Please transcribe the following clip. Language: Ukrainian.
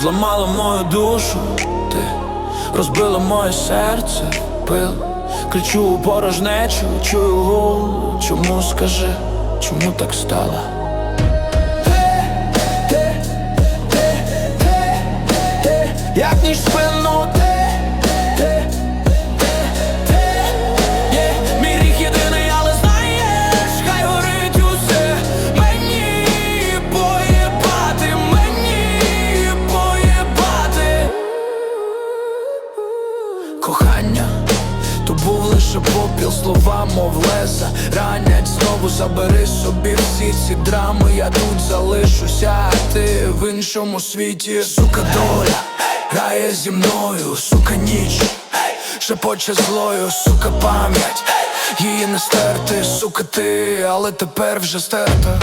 зламала мою душу, ти розбила моє серце, пил, кричу у порожнечу, чую гул, чому скажи, чому так стало? Як ніж спину лише попіл, слова, мов леза. Ранять знову забери собі всі ці драми Я тут залишуся, а ти в іншому світі. Сука доля грає зі мною, сука ніч. Шепоче злою, сука пам'ять. Її не стерти, сука ти, але тепер вже стерта